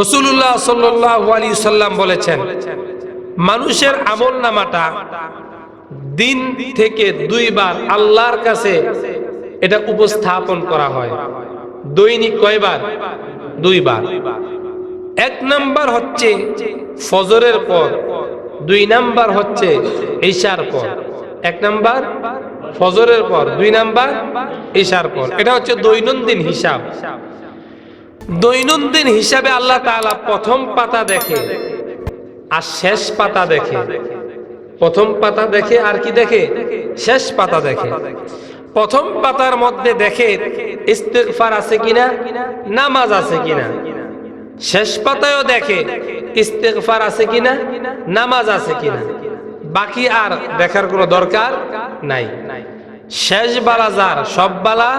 রসুল্লাহ সাল্লাহ আলী সাল্লাম বলেছেন, মানুষের আমল নামাটা দিন থেকে দুইবার আল্লাহর কাছে এটা উপস্থাপন করা হয়। দৈনিক কয়বার? দুইবার। এক নাম্বার হচ্ছে ফজরের পর, দুই নাম্বার হচ্ছে ঈশার পর। এক নাম্বার ফজরের পর, দুই নাম্বার ঈশার পর। এটা হচ্ছে দৈনন্দিন হিসাব। দৈনন্দিন হিসাবে আল্লাহ তাআলা প্রথম পাতা দেখে আর শেষ পাতা দেখে। প্রথম পাতা দেখে আর কি দেখে? শেষ পাতা দেখে। প্রথম পাতার মধ্যে দেখে ইস্তেগফার আছে কিনা, নামাজ আছে কিনা। শেষ পাতায়ও দেখে ইস্তেগফার আছে কিনা, নামাজ আছে কিনা। বাকি আর দেখার কোনো দরকার নাই। শেষ বালা যার, সব বালা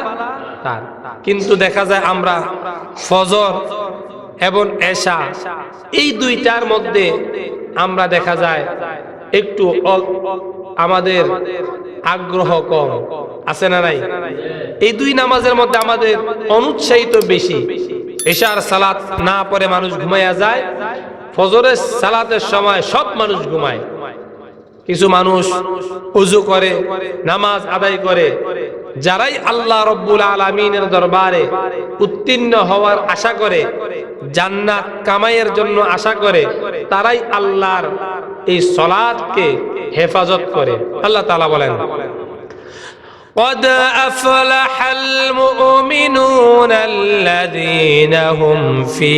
কিন্তু দেখা যায় আমরা ফজর এবং এশা এই দুইটার মধ্যে আমরা দেখা যায় একটু আমাদের আগ্রহ কম আছে না নাই এই দুই নামাজের মধ্যে আমাদের অনুৎসাহিত বেশি এশার সালাত না পরে মানুষ ঘুমাইয়া যায় ফজরের সালাতের সময় সব মানুষ ঘুমায় কিছু মানুষ উজু করে নামাজ আদায় করে যারাই আল্লাহ রব্বুল আলমিনের দরবারে উত্তীর্ণ হওয়ার আশা করে জান্নাত কামাইয়ের জন্য আশা করে তারাই আল্লাহর এই সলাদকে হেফাজত করে আল্লাহ তালা বলেন قد أفلح المؤمنون الذين هم في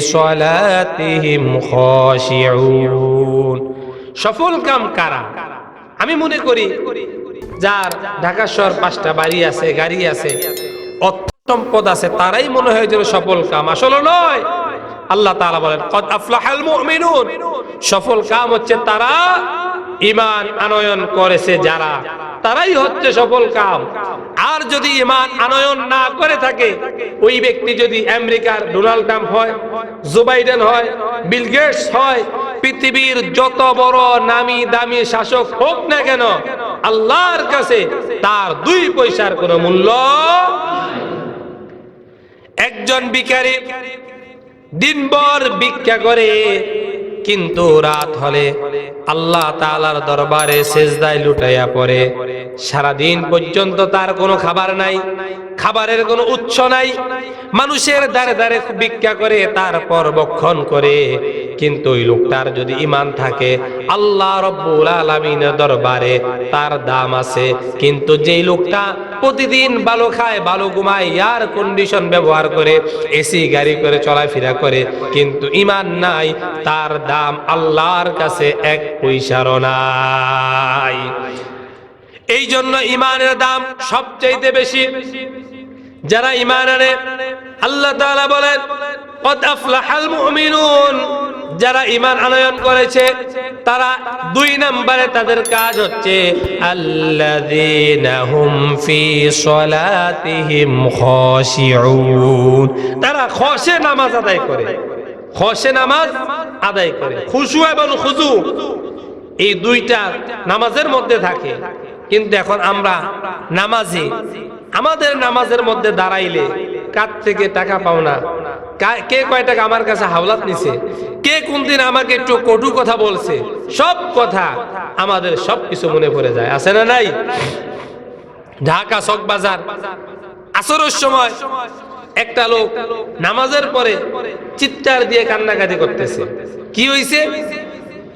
صلاتهم خاشعون সফল কাম কারা? আমি মনে করি যার ঢাকা শহর পাঁচটা বাড়ি আছে, গাড়ি আছে অর্থ সম্পদ আছে, তারাই মনে হয় যেন সফল কাম। আসলে নয়। আল্লাহ তাআলা বলেন, কদ আফলাহাল সফল কাম হচ্ছে তারা ঈমান আনয়ন করেছে যারা। তারাই হচ্ছে সফল কাম। আর যদি ইমান আনয়ন না করে থাকে, ওই ব্যক্তি যদি আমেরিকার ডোনাল্ড ট্রাম্প হয়, জো বাইডেন হয়, বিল গেটস হয় পৃথিবীর যত বড় নামি দামি শাসক হোক না কেন, আল্লাহর কাছে তার দুই পয়সার কোনো মূল্য একজন ভিখারি দিনভর ভিক্ষা করে, কিন্তু রাত হলে আল্লাহ তালার দরবারে সেজদায় লুটাইয়া পড়ে। সারাদিন পর্যন্ত তার কোনো খাবার নাই। খাবারের কোনো উৎস নাই। মানুষের দ্বারে দ্বারে ভিক্ষা করে, তারপর বক্ষণ করে। কিন্তু ওই লোকটার যদি ইমান থাকে, আল্লাহ রব্বুল আলামিনের দরবারে তার দাম আছে। কিন্তু যেই লোকটা প্রতিদিন ভালো খায় ভালো ঘুমায়, এয়ার কন্ডিশন ব্যবহার করে, এসি গাড়ি করে, চলাফেরা করে, কিন্তু ইমান নাই, তার দাম আল্লাহর কাছে এক পয়সারও নাই। এই জন্য ইমানের দাম সবচাইতে বেশি। যারা ইমান আনে, আল্লাহ বলেন যারা ইমান আনয়ন করেছে, তারা দুই নম্বরে তাদের কাজ হচ্ছে তারা খসে নামাজ আদায় করে খসে নামাজ আদায় করে, খুশু এবং খুজু, এই দুইটা নামাজের মধ্যে থাকে। কিন্তু এখন আমরা নামাজি। আমাদের নামাজের মধ্যে দাঁড়াইলে কার থেকে টাকা পাও না? কে কয় টাকা আমার কাছে হাওলাত নিছে? কে কোন দিন আমাকে একটু কটু কথা বলছে? সব কথা আমাদের সব কিছু মনে পড়ে যায়। আছে না নাই? ঢাকা চক বাজার আসরের সময় একটা লোক নামাজের পরে চিৎকার দিয়ে কান্নাকাটি করতেছে। কি হইছে?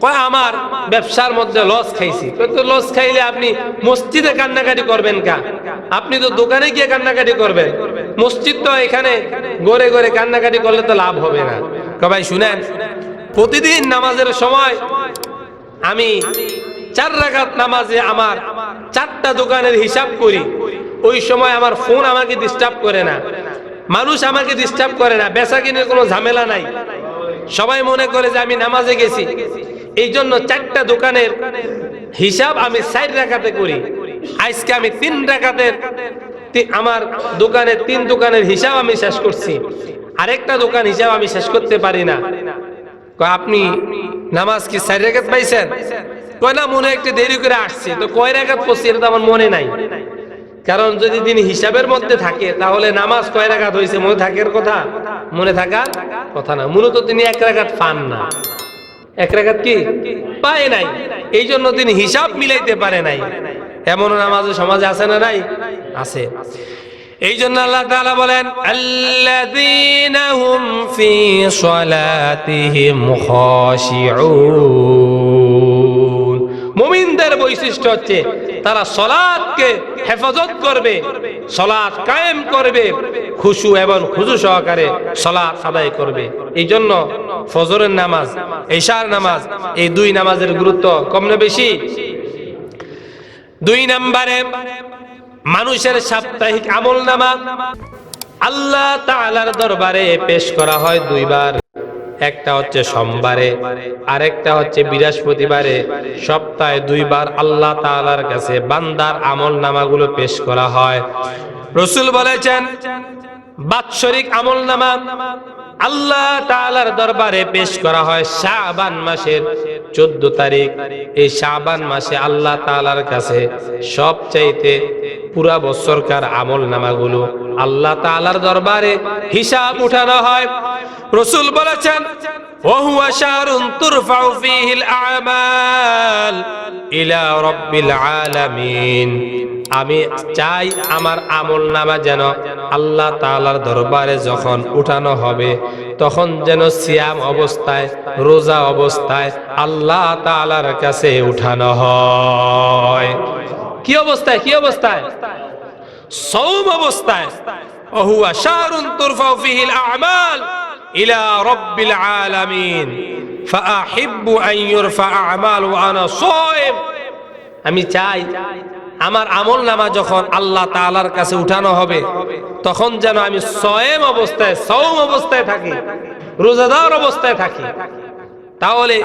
কয়, আমার ব্যবসার মধ্যে লস খাইছি। লস খাইলে আপনি মসজিদে কান্নাকাটি করবেন কা? আপনি তো দোকানে গিয়ে কান্নাকাটি করবেন। মসজিদ তো এখানে গড়ে গড়ে কান্নাকাটি করলে তো লাভ হবে না। কয়, ভাই, শুনেন, প্রতিদিন নামাজের সময় আমি চার রাকাত নামাজে আমার চারটা দোকানের হিসাব করি। ওই সময় আমার ফোন আমাকে ডিস্টার্ব করে না। মানুষ আমাকে ডিস্টার্ব করে না। বেচা কিনে কোনো ঝামেলা নাই। সবাই মনে করে যে আমি নামাজে গেছি। এই জন্য চারটা দোকানের হিসাব আমি চার রাখাতে করি। আজকে আমি তিন রাখাতের আমার দোকানে তিন দোকানের হিসাব আমি শেষ করছি। আরেকটা দোকান হিসাব আমি শেষ করতে পারি না। আপনি নামাজ কি চার রেখাত পাইছেন? কয়, না, মনে একটু দেরি করে আসছে। তো কয় রেখাত পড়ছি এটা তো আমার মনে নাই। কারণ যদি তিনি হিসাবের মধ্যে থাকে, তাহলে নামাজ কয় রেখাত হয়েছে মনে থাকার কথা? মনে থাকার কথা না। মূলত তিনি এক রাকাত পান না। এক রাকাত কি? পায় নাই। এই জন্য তিনি হিসাব মিলাইতে পারে নাই। এমন নামাজ সমাজে আছে না নাই? আছে। এই জন্য আল্লাহ তাআলা বলেন, আল্লাযীনা হুম সলাতিহিম খাশিউন। মুমিনদের বৈশিষ্ট্য হচ্ছে, তারা সলাদকে হেফাজত করবে সলাদ কায়েম করবে, খুশু এবং খুশু সহকারে সলাদ আদায় করবে। এই জন্য ফজরের নামাজ ঈশার নামাজ, এই দুই নামাজের গুরুত্ব কম না বেশি? দুই নম্বরে, মানুষের সাপ্তাহিক আমল নামা। আল্লাহ তাআলার দরবারে পেশ করা হয় দুইবার। একটা হচ্ছে সোমবারে, আরেকটা হচ্ছে বৃহস্পতিবারে। সপ্তাহে দুইবার আল্লাহ তাআলার কাছে বান্দার আমল নামাগুলো পেশ করা হয়। রসুল বলেছেন, বাৎসরিক আমল নামা আল্লাহ তাআলার দরবারে পেশ করা হয় শাবান মাসের চোদ্দ তারিখ এই শাবান মাসে আল্লাহ তাআলার কাছে সবচাইতে পুরা বছরকার আমল নামাগুলো আল্লাহ তাআলার দরবারে হিসাব উঠানো হয় রসুল বলেছেন وهو شهر ترفع فيه الأعمال إلى رب العالمين আমি চাই আমার আমল নামা যেন আল্লাহ তাআলার দরবারে যখন উঠানো হবে, তখন যেন সিয়াম অবস্থায়, রোজা অবস্থায় আল্লাহ তাআলার কাছে উঠানো হয়। কি অবস্থায়? কি অবস্থায়? সৌম অবস্থায়। শাহরুন তুরফাউ ফিহিল আ'মাল ইলা রাব্বিল আলামিন। ফাআহিব্বু আন ইউরফা আ'মাল ওয়া আনা সাইম। আমি চাই আমার আমল নামা যখন আল্লাহ তালার কাছে উঠানো হবে, তখন যেন আমি সয়েম অবস্থায় সৌম অবস্থায় থাকি, রোজাদার অবস্থায় থাকি। তাহলে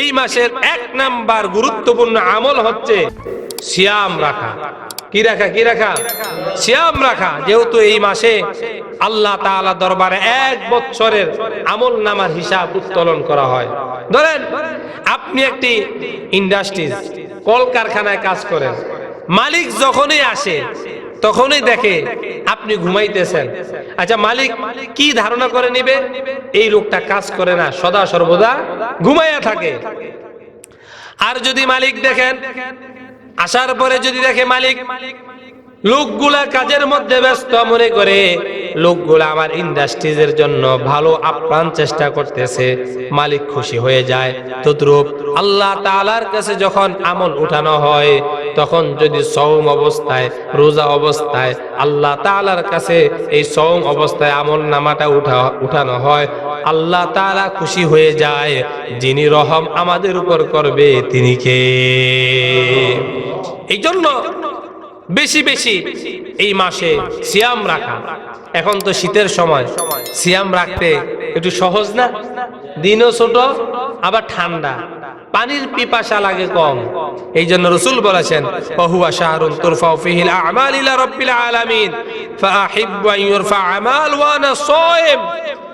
এই মাসের এক নাম্বার গুরুত্বপূর্ণ আমল হচ্ছে সিয়াম রাখা। কি রাখা কি রাখা? সিয়াম রাখা। যেহেতু এই মাসে আল্লাহ তাআলা দরবারে এক বছরের আমল নামার হিসাব উত্তোলন করা হয়। ধরেন, আপনি একটি ইন্ডাস্ট্রিজ, কলকারখানায় কাজ করেন। মালিক যখনই আসে, তখনই দেখে আপনি ঘুমাইতেছেন। আচ্ছা মালিক কি ধারণা করে নিবে? এই লোকটা কাজ করে না, সদা সর্বদা ঘুমাইয়া থাকে। আর যদি মালিক দেখেন, আসার পরে যদি দেখে মালিক, লোকগুলা কাজের মধ্যে ব্যস্ত মনে করে লোকগুলা আমার ইন্ডাস্ট্রিজের জন্য ভালো আপ্রাণ চেষ্টা করতেছে, মালিক খুশি হয়ে যায়। তদ্রূপ আল্লাহ তাআলার কাছে যখন আমল উঠানো হয়, তখন যদি সৌম অবস্থায়, রোজা অবস্থায় আল্লাহ তাআলার কাছে এই সৌম অবস্থায় আমল নামাটা উঠা, উঠানো হয়, আল্লাহ তাআলা খুশি হয়ে যায়, যিনি রহম আমাদের উপর করবে তিনি কে? এই জন্য বেশি বেশি এই মাসে সিয়াম রাখা। এখন তো শীতের সময়। সিয়াম রাখতে একটু সহজ না? দিনও ছোট, আবার ঠান্ডা। পানির পিপাসা লাগে কম। এই জন্য রসুল বলেছেন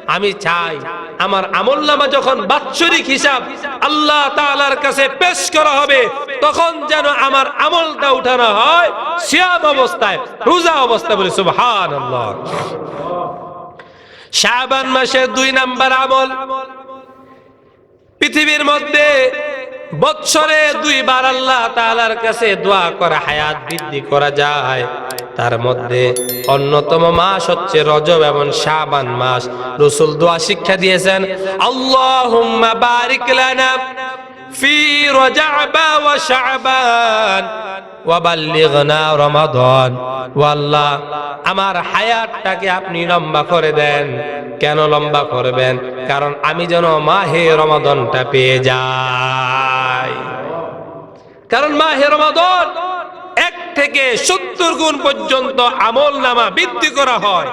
আমি চাই আমার আমল নামা যখন বাৎসরিক হিসাব আল্লাহ তালার কাছে পেশ করা হবে, তখন যেন আমার আমলটা উঠানো হয় সিয়াম অবস্থায়, রোজা অবস্থায় বলে, সুবহানাল্লাহ। শাহবান মাসের দুই নাম্বার আমল। পৃথিবীর মধ্যে বৎসরে দুইবার আল্লাহ তাআলার কাছে দোয়া করা হায়াত বৃদ্ধি করা যায়। তার মধ্যে অন্যতম মাস হচ্ছে রজব এবং শাবান মাস। রসুল দোয়া শিক্ষা দিয়েছেন আমার হায়াতটাকে আপনি লম্বা করে দেন। কেন লম্বা করবেন? কারণ আমি যেন মাহে রমাদনটা পেয়ে যাই। কারণ মাহে রমাদন এক থেকে সত্তর গুণ পর্যন্ত আমল নামা বৃদ্ধি করা হয়।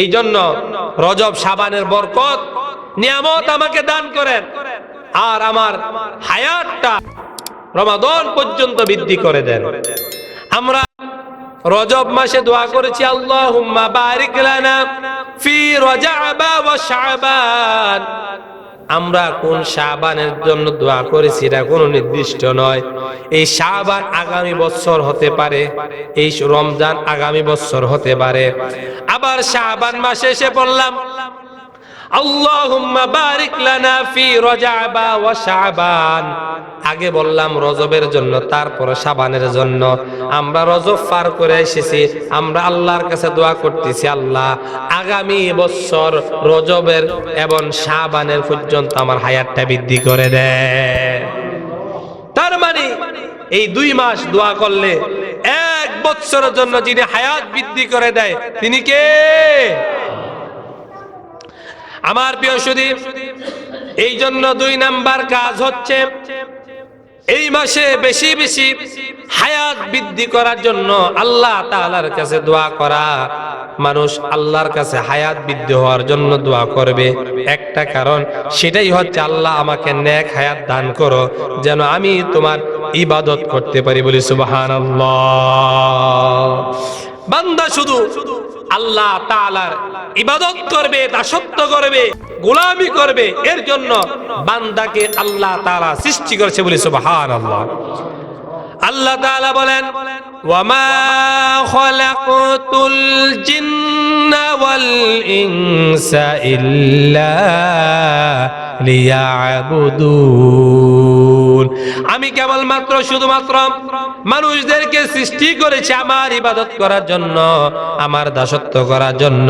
এই জন্য রজব, সাবানের বরকত নিয়ামত আমাকে দান করেন আর আমার হায়াতটা রমাদন পর্যন্ত বৃদ্ধি করে দেন। আমরা রজব মাসে দোয়া করেছি আল্লাহ শাবান। আমরা কোন শাহবানের জন্য দোয়া করেছি এটা কোনো নির্দিষ্ট নয়। এই শাহবান আগামী বছর হতে পারে, এই রমজান আগামী বছর হতে পারে। আবার শাহবান মাসে এসে পড়লাম আগে বললাম রজবের জন্য, তারপর সাবানের জন্য। আমরা রজব পার করে এসেছি, আমরা আল্লাহর কাছে দোয়া করতেছি, আল্লাহ, আগামী বছর রজবের এবং সাবানের পর্যন্ত আমার হায়াতটা বৃদ্ধি করে দেয় তার মানে এই দুই মাস দোয়া করলে এক বছরের জন্য যিনি হায়াত বৃদ্ধি করে দেয়, তিনি কে? আমার প্রিয় সুদীপ এই জন্য দুই নাম্বার কাজ হচ্ছে এই মাসে বেশি বেশি হায়াত বৃদ্ধি করার জন্য আল্লাহ তাআলার কাছে দোয়া করা। মানুষ আল্লাহর কাছে হায়াত বৃদ্ধি হওয়ার জন্য দোয়া করবে। একটা কারণ, সেটাই হচ্ছে আল্লাহ আমাকে নেক হায়াত দান করো, যেন আমি তোমার ইবাদত করতে পারি বলি সুবহানাল্লাহ। বান্দা শুধু আল্লাহ তালার ইবাদত করবে, দাসত্ব করবে, গোলামি করবে, এর জন্য বান্দাকে আল্লাহ তালা সৃষ্টি করেছে বলে সুবহানাল্লাহ। আল্লাহ তাআলা বলেন, ওয়ামা খলাকতুল জিন্না ওয়াল ইল্লা আমি কেবলমাত্র শুধুমাত্র মানুষদেরকে সৃষ্টি করেছি আমার ইবাদত করার জন্য, আমার দাসত্ব করার জন্য,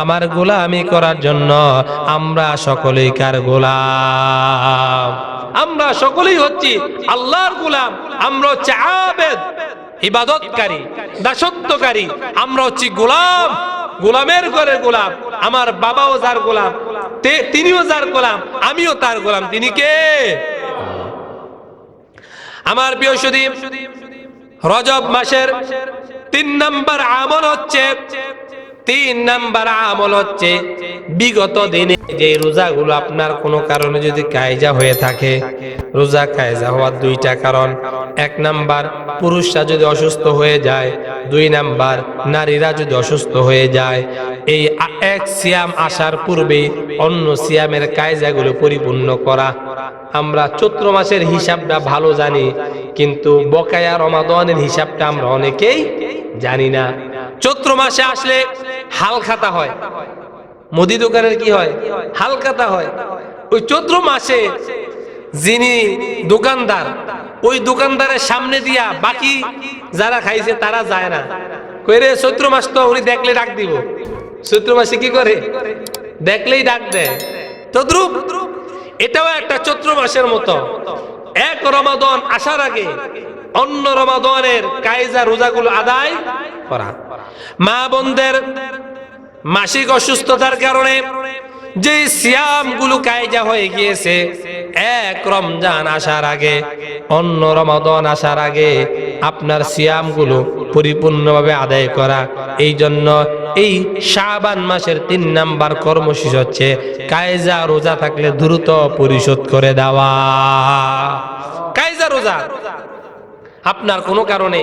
আমার গোলামি করার জন্য। আমরা সকলেই কার গোলাম? আমরা সকলেই হচ্ছি আল্লাহর গোলাম। আমরা হচ্ছে আবেদ, ইবাদতকারী, দাসত্বকারী। আমরা হচ্ছি গোলাম, গোলামের ঘরে গোলাম। আমার বাবাও যার গোলাম তিনিও যার গোলাম, আমিও তার গোলাম। তিনি কে? আমার প্রিয় সুদীপ, রজব মাসের তিন নাম্বার আমল হচ্ছে, তিন নাম্বার আমল হচ্ছে বিগত দিনে যে রোজাগুলো আপনার কোনো কারণে যদি কায়জা হয়ে থাকে, রোজা কায়জা হওয়ার দুইটা কারণ। এক নাম্বার, পুরুষরা যদি অসুস্থ হয়ে যায়। দুই নাম্বার, নারীরা যদি অসুস্থ হয়ে যায়। এই এক সিয়াম আসার পূর্বে অন্য সিয়ামের কায়জাগুলো পরিপূর্ণ করা আমরা চৈত্র মাসের হিসাবটা ভালো জানি, কিন্তু বকায়া রমাদানের হিসাবটা আমরা অনেকেই জানি না। চৈত্র মাসে আসলে হাল খাতা হয়। মুদি দোকানের কি হয়? হাল খাতা হয়। ওই চৈত্র মাসে যিনি দোকানদার, ওই দোকানদারের সামনে দিয়া বাকি যারা খাইছে তারা যায় না। কইরে চৈত্র মাস তো উনি দেখলে ডাক দিব। চৈত্র মাসে কি করে? দেখলেই ডাক দেয়। তদ্রুপ এটাও একটা চৈত্র মাসের মতো। এক রমাদন আসার আগে অন্য রমাদনের কায়জা রোজাগুলো আদায় করা। মা বোনদের মাসিক অসুস্থতার কারণে যে সিয়ামগুলো কায়জা হয়ে গিয়েছে, এক রমজান আসার আগে, অন্য রমাদন আসার আগে আপনার সিয়ামগুলো পরিপূর্ণভাবে আদায় করা। এই জন্য এই শাবান মাসের তিন নাম্বার কর্মসূচি হচ্ছে কায়জা রোজা থাকলে দ্রুত পরিশোধ করে দেওয়া। কায়জা রোজা। আপনার কোনো কারণে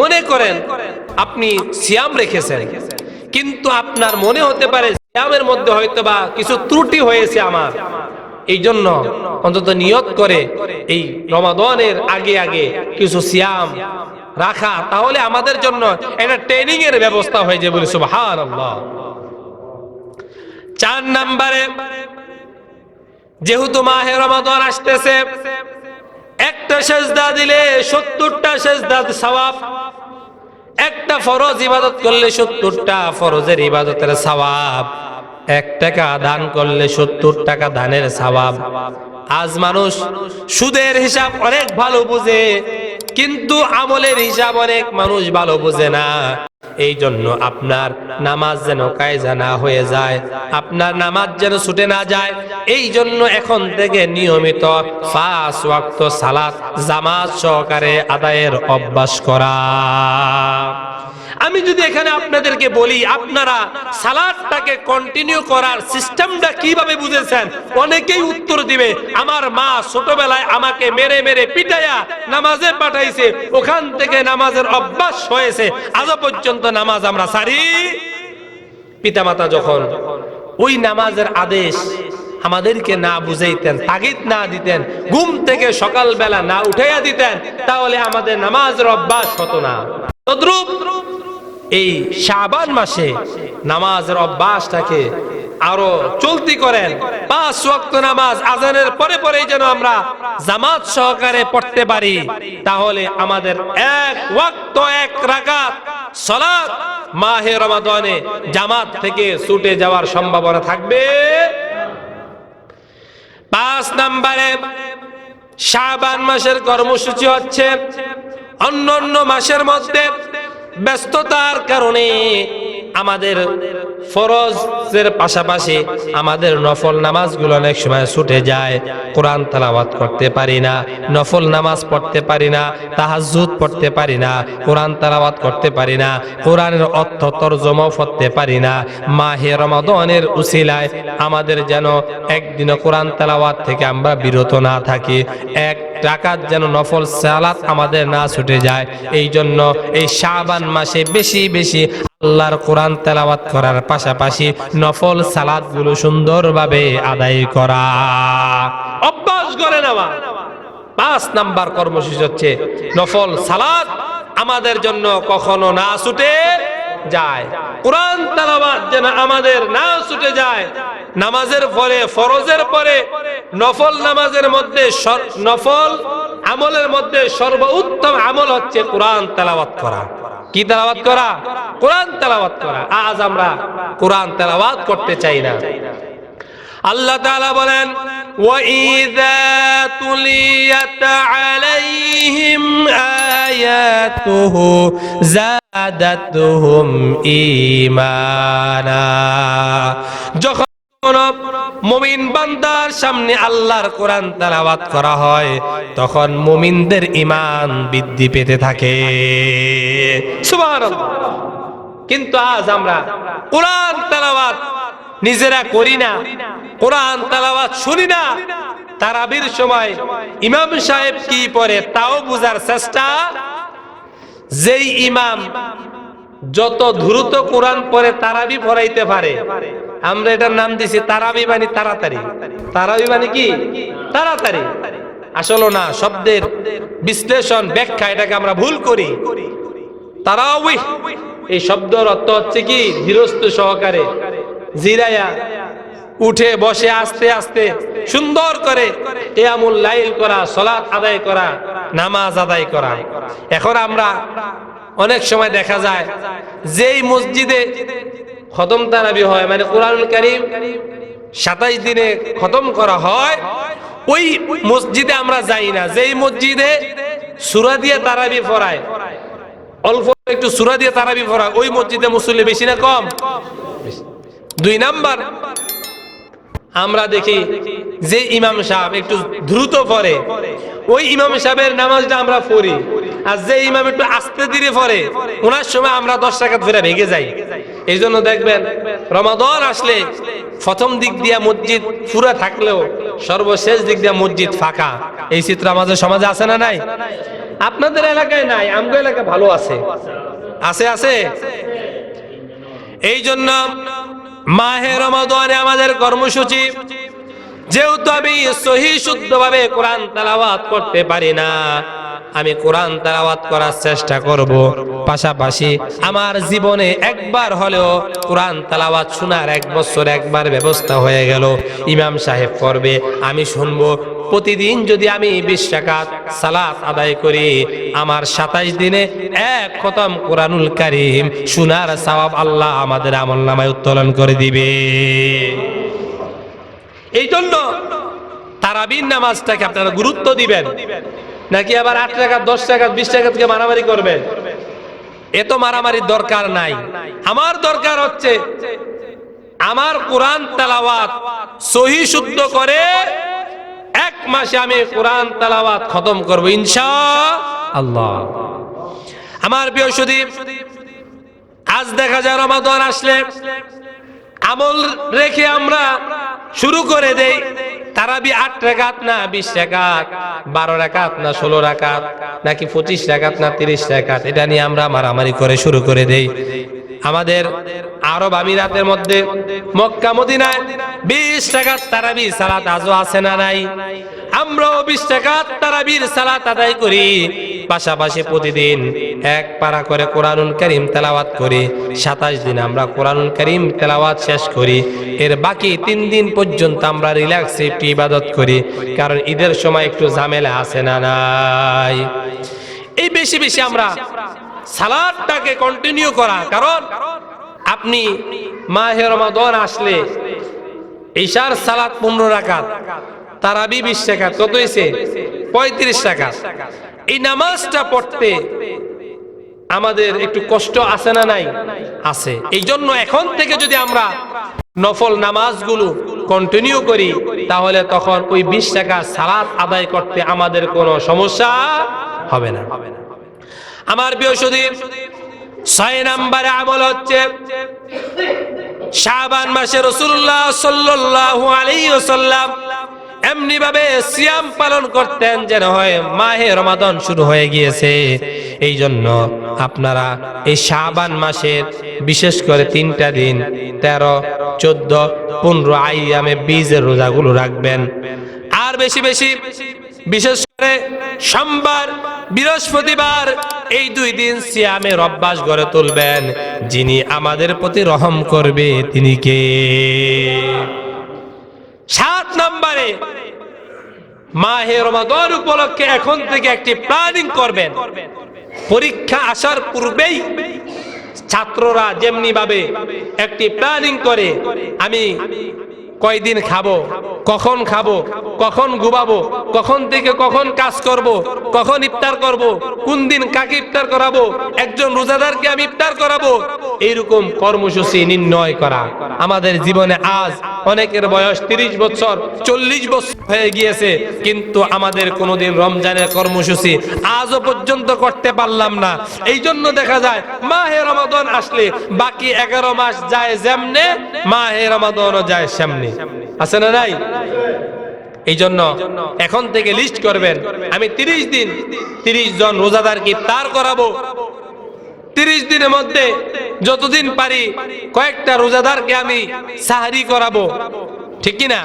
মনে করেন, আপনি সিয়াম রেখেছেন, কিন্তু আপনার মনে হতে পারে সিয়ামের মধ্যে হয়তো বা কিছু ত্রুটি হয়েছে আমার। এই জন্য অন্তত নিয়ত করে এই রমাদনের আগে আগে কিছু সিয়াম রাখা, তাহলে আমাদের জন্য একটা ট্রেনিং এর ব্যবস্থা হয়ে যায় বলে সুবহান চার নাম্বারে, যেহেতু মাহে রমাদন আসতেছে, একটা সেজদা দিলে সত্তরটা সেজদা সওয়াব, একটা ফরজ ইবাদত করলে সত্তরটা ফরজের ইবাদতের সওয়াব। এক টাকা দান করলে সত্তর টাকা দানের সওয়াব আজ মানুষ সুদের হিসাব অনেক ভালো বুঝে, কিন্তু আমলের হিসাব অনেক মানুষ ভালো বুঝে না। এই জন্য আপনার নামাজ যেন কায়জা না হয়ে যায়, আপনার নামাজ যেন ছুটে না যায়, এই জন্য এখন থেকে নিয়মিত পাঁচ ওয়াক্ত সালাত জামাত সহকারে আদায়ের অভ্যাস করা। আমি যদি এখানে আপনাদেরকে বলি, আপনারা সালাদটাকে কন্টিনিউ করার সিস্টেমটা কীভাবে বুঝেছেন? অনেকেই উত্তর দিবে, আমার মা ছোটবেলায় আমাকে মেরে মেরে পিটাইয়া নামাজে পাঠাইছে, ওখান থেকে নামাজের অভ্যাস হয়েছে আজও পর্যন্ত নামাজ আমরা সারি। পিতামাতা যখন ওই নামাজের আদেশ আমাদেরকে না বুঝাইতেন, তাগিদ না দিতেন, ঘুম থেকে সকালবেলা না উঠাইয়া দিতেন, তাহলে আমাদের নামাজের অভ্যাস হতো না। তদ্রুপ এই শাবান মাসে নামাজের অভ্যাসটাকে আরও চলতি করেন। পাঁচ ওয়াক্ত নামাজ আজানের পরে পরেই যেন আমরা জামাত সহকারে পড়তে পারি, তাহলে আমাদের এক ওয়াক্ত, এক রাকাত সালাত মাহে রমাদানে জামাত থেকে ছুটে যাওয়ার সম্ভাবনা থাকবে। পাঁচ নম্বরে শাবান মাসের কর্মসূচি হচ্ছে অন্য অন্য মাসের মধ্যে ব্যস্ততার কারণে আমাদের ফরজের পাশাপাশি আমাদের নফল নামাজগুলো অনেক সময় ছুটে যায়। কোরআন তালাওয়াত করতে পারি না, নফল নামাজ পড়তে পারি না, তাহাজ্জুদ পড়তে পারি না, কোরআন তালাওয়াত করতে পারি না, কোরআনের অর্থ তর্জমা পড়তে পারি না। মাহে রমাদনের উসিলায় আমাদের যেন একদিনও কোরআন তালাওয়াত থেকে আমরা বিরত না থাকি। এক টাকার যেন নফল সালাত আমাদের না ছুটে যায়। এই জন্য এই শাবান মাসে বেশি বেশি আল্লাহর কোরআন তেলাওয়াত করার পাশাপাশি নফল সালাদগুলো সুন্দরভাবে আদায় করা। অভ্যাস করে নেওয়া। পাঁচ নাম্বার কর্মসূচি হচ্ছে নফল সালাদ। আমাদের জন্য কখনো না ছুটে যায়। কোরআন তেলাওয়াত যেন আমাদের না ছুটে যায়। নামাজের পরে, ফরজের পরে, নফল নামাজের মধ্যে নফল আমলের মধ্যে সর্বোত্তম আমল হচ্ছে কোরআন তেলাওয়াত করা। কি তেলাওয়াত করা কোরআন তেলাওয়াত করা আজ আমরা কোরআন তেলাওয়াত করতে চাই না আল্লাহ তাআলা বলেন وَإِذَا تُلِيَتْ عَلَيْهِمْ آيَاتُهُ زَادَتْهُمْ ঈমানা যখন মুমিন বান্দার সামনে আল্লাহর কোরআন তেলাওয়াত করা হয়, তখন মুমিনদের ইমান বৃদ্ধি পেতে থাকে। কিন্তু আজ আমরা কোরআন তেলাওয়াত নিজেরা করি না, কোরআন তেলাওয়াত শুনি না। তারাবির সময় ইমাম সাহেব কি পড়ে তাও বুঝার চেষ্টা। যেই ইমাম যত দ্রুত কোরআন পড়ে তারাবি পড়াইতে পারে আমরা এটার নাম দিছি তারাবি মানে তাড়াতাড়ি। তারাবি মানে কি? তাড়াতাড়ি। আসলে না, শব্দের বিশ্লেষণ, ব্যাখ্যা এটাকে আমরা ভুল করি। তারাউই এই শব্দের অর্থ হচ্ছে কি? ধীরস্থ সহকারে জিরায়া, উঠে, বসে, আস্তে আস্তে, সুন্দর করে কেয়ামুল লাইল করা, সলাৎ আদায় করা, নামাজ আদায় করা। এখন আমরা অনেক সময় দেখা যায়, যেই মসজিদে খতম তারাবি হয় মানে কোরআনুল কারীম সাতাইশ দিনে খতম করা হয়। ওই মসজিদে আমরা যাই না, যেই মসজিদে সুরা দিয়ে তারাবি পড়ায়, অল্প একটু সুরা দিয়ে তারাবি পড়া ওই মসজিদে মুসল্লি বেশি না কম? দুই নাম্বার, আমরা দেখি যে ইমাম সাহেব একটু দ্রুত পড়ে ওই ইমাম সাহেবের নামাজটা আমরা পড়ি। আর যে ইমাম একটু আস্তে ধীরে পড়ে, ওনার সময় আমরা দশ টাকা ধরে ভেঙে যাই। এই জন্য দেখবেন, রমাদন আসলে প্রথম দিক দিয়া মসজিদ পুরা থাকলেও সর্বশেষ দিক দিয়া মসজিদ ফাঁকা। এই চিত্র আমাদের সমাজে আছে না নাই? আপনাদের এলাকায় নাই, আমগো এলাকা ভালো আছে। আছে আছে? এই জন্য মাহে রমাদানে আমাদের কর্মসূচি যেহেতু আমি সহি শুদ্ধভাবে কোরআন তালাওয়াত করতে পারি না, আমি কোরআন তালাওয়াত করার চেষ্টা করব। পাশাপাশি আমার জীবনে একবার হলেও কোরআন তালাওয়াত শোনার এক বছর একবার ব্যবস্থা হয়ে গেল। ইমাম সাহেব করবে আমি শুনব। প্রতিদিন যদি আমি বিশ টাকাত সালাত আদায় করি, আমার সাতাইশ দিনে এক খতম কোরআনুল কারিম শোনার সওয়াব আল্লাহ আমাদের আমল নামায় উত্তোলন করে দিবে। এই জন্য তারাবির নামাজটাকে আপনারা গুরুত্ব দিবেন। নাকি আবার আট টাকা দশ টাকা বিশ টাকা থেকে মারামারি করবেন? এত মারামারির দরকার নাই। আমার দরকার হচ্ছে আমার কোরআন তেলাওয়াত সহি শুদ্ধ করে এক মাসে আমি কোরআন তালাওয়াত খতম করব ইনশা আল্লাহ আমার প্রিয় সুদীপ, আজ দেখা যায় রমাদান আসলে। আমল রেখে আমরা শুরু করে দেই। তারাবি আট রেখাত না বিশ রেখাত বারো রেখাত না ষোলো রেখাত নাকি পঁচিশ রেখাত না তিরিশ রেখাত এটা নিয়ে আমরা মারামারি করে শুরু করে দেই। আমাদের আরব আমিরাতের মধ্যে মক্কা, মদিনায় বিশ টাকার তারাবি সালাত আজও আছে না নাই। আমরাও বিশ টাকার তারাবির সালাত আদায় করি। পাশাপাশি প্রতিদিন এক পারা করে কোরআনুল করিম তেলাওয়াত করি। সাতাশ দিন আমরা কোরআনুল করিম তেলাওয়াত শেষ করি। এর বাকি তিন দিন পর্যন্ত আমরা রিল্যাক্স একটু ইবাদত করি। কারণ ঈদের সময় একটু ঝামেলা আছে না নাই। এই বেশি বেশি আমরা সালাদটাকে কন্টিনিউ করা। কারণ আপনি মাহে রমাদন আসলে ঈশার সালাদ পনেরো রাকাত, তারাবি বিশ কত হয়েছে? পঁয়ত্রিশ টাকা। এই নামাজটা পড়তে আমাদের একটু কষ্ট আছে না নাই? আছে। এই জন্য এখন থেকে যদি আমরা নফল নামাজগুলো কন্টিনিউ করি, তাহলে তখন ওই বিশ টাকা সালাত আদায় করতে আমাদের কোনো সমস্যা হবে না। আমার বৃহস্পতির ছয় নাম্বারে আমল হচ্ছে, শাবান মাসে রসুল্লাহ সাল্লাল্লাহু আলাইহি ওয়াসাল্লাম এমনি ভাবে সিয়াম পালন করতেন যেন হয় মাহে রমাদন শুরু হয়ে গিয়েছে। এই জন্য আপনারা এই শাবান মাসের বিশেষ করে তিনটা দিন, তেরো, চোদ্দ, পনেরো আইয়ামে বীজের রোজাগুলো রাখবেন। আর বেশি বেশি, বিশেষ করে সোমবার, বৃহস্পতিবার, এই দুই দিন সিয়ামের অভ্যাস গড়ে তুলবেন। যিনি আমাদের প্রতি রহম করবে, তিনি কে? সাত নম্বরে মাহে রমাদন উপলক্ষে এখন থেকে একটি প্ল্যানিং করবেন। পরীক্ষা আসার পূর্বেই ছাত্ররা যেমনি ভাবে একটি প্ল্যানিং করে, আমি কয়দিন খাব, কখন খাব, কখন ঘুমাবো, কখন থেকে কখন কাজ করব, কখন ইফতার করব, কোন দিন কাকে ইফতার করাবো, একজন রোজাদারকে আমি ইফতার করাবো, এইরকম কর্মসূচি নির্ণয় করা। আমাদের জীবনে আজ অনেকের বয়স তিরিশ বছর, চল্লিশ বছর হয়ে গিয়েছে, কিন্তু আমাদের কোনোদিন রমজানের কর্মসূচি আজও পর্যন্ত করতে পারলাম না। এই জন্য দেখা যায়, মাহে রমাদন আসলে বাকি এগারো মাস যায় যেমনে, মাহে রমাদনও যায় সামনে। আছে না নাই? এই জন্য এখন থেকে লিস্ট করবেন, আমি তিরিশ দিন তিরিশ জন রোজাদারকে তার করাবো তিরিশ দিনের মধ্যে যতদিন পারি কয়েকটা রোজাদারকে আমি সাহারি করাবো। ঠিক কিনা?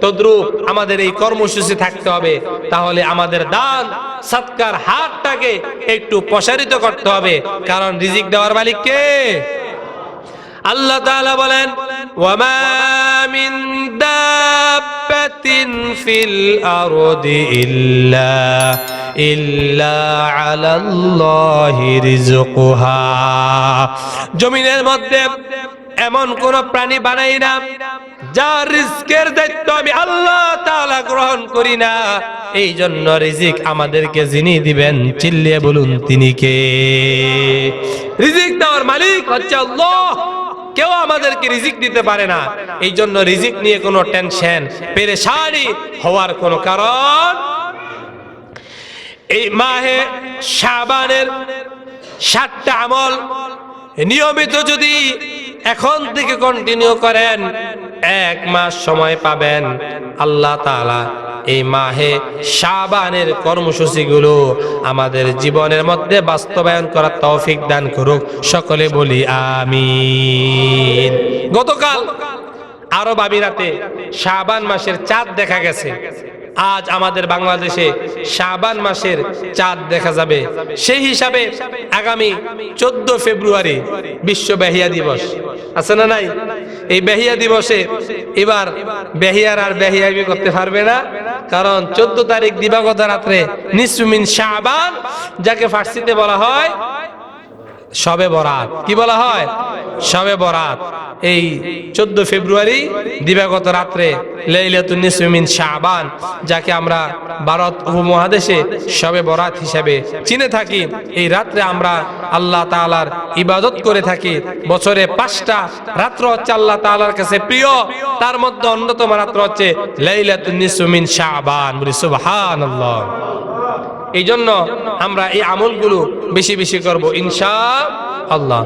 তদ্রুপ আমাদের এই কর্মসূচি থাকতে হবে। তাহলে আমাদের দান, সৎকার, হাতটাকে একটু প্রসারিত করতে হবে। কারণ রিজিক দেওয়ার মালিক কে? আল্লাহ তাআলা বলেন, ওয়ামা মিন দাব্বাতিন ফিল আরদি ইল্লা ইল্লা আলাল্লাহি রিজকুহা জমিনের মধ্যে এমন কোন প্রাণী বানাই না, যার রিজকের দায়িত্ব আমি আল্লাহ তাআলা গ্রহণ করি না। এই জন্য রিজিক আমাদেরকে যিনি দিবেন, চিল্লিয়ে বলুন তিনি কে? রিজিক দেওয়ার মালিক হচ্ছে আল্লাহ। কেউ আমাদেরকে রিজিক দিতে পারে না। এই জন্য রিজিক নিয়ে কোনো টেনশন, পেরেশানি হওয়ার কোনো কারণ এই মাহে শাবানের সাতটা আমল নিয়মিত যদি এখন থেকে কন্টিনিউ করেন। এক মাস সময় পাবেন। আল্লাহ তাআলা এই মাহে শাবানের কর্মসূচিগুলো আমাদের জীবনের মধ্যে বাস্তবায়ন করার তৌফিক দান করুক। সকলে বলি আমি গতকাল আরব আমিরাতে শাবান মাসের চাঁদ দেখা গেছে। আজ আমাদের বাংলাদেশে শাবান মাসের চাঁদ দেখা যাবে। সেই হিসাবে আগামী চোদ্দ ফেব্রুয়ারি বিশ্ব বেহিয়া দিবস। আছে না নাই? এই বেহিয়া দিবসে এবার বেহিয়ার আর বেহিয়াবি করতে পারবে না। কারণ চোদ্দ তারিখ দিবাগত রাত্রে নিসুমিন শাবান, যাকে ফার্সিতে বলা হয় সবে বরাত। কি বলা হয়? সবে বরাত। এই চোদ্দ ফেব্রুয়ারি দিবাগত রাত্রে শাবান, যাকে আমরা ভারত উপমহাদেশে সবে বরাত হিসেবে চিনে থাকি। এই রাত্রে আমরা আল্লাহ তাআলার ইবাদত করে থাকি। বছরে পাঁচটা রাত্র হচ্ছে আল্লাহ তাআলার কাছে প্রিয়। তার মধ্যে অন্যতম রাত্র হচ্ছে লাইলাতুন নিসমিন শাবান। বলি সুবহানাল্লাহ। এই জন্য আমরা এই আমলগুলো বেশি বেশি করব ইনশা আল্লাহ